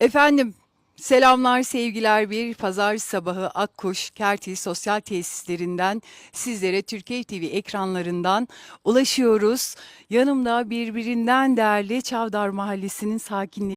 Efendim selamlar sevgiler bir pazar sabahı Akkuş Kerti sosyal tesislerinden sizlere Türkiye TV ekranlarından ulaşıyoruz. Yanımda birbirinden değerli Çavdar Mahallesi'nin sakinleri.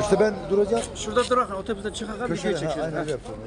İşte ben duracağım. Şurada durak otobüste şey Köşeye, ha, çekiyoruz. aynen öyle yapacağım.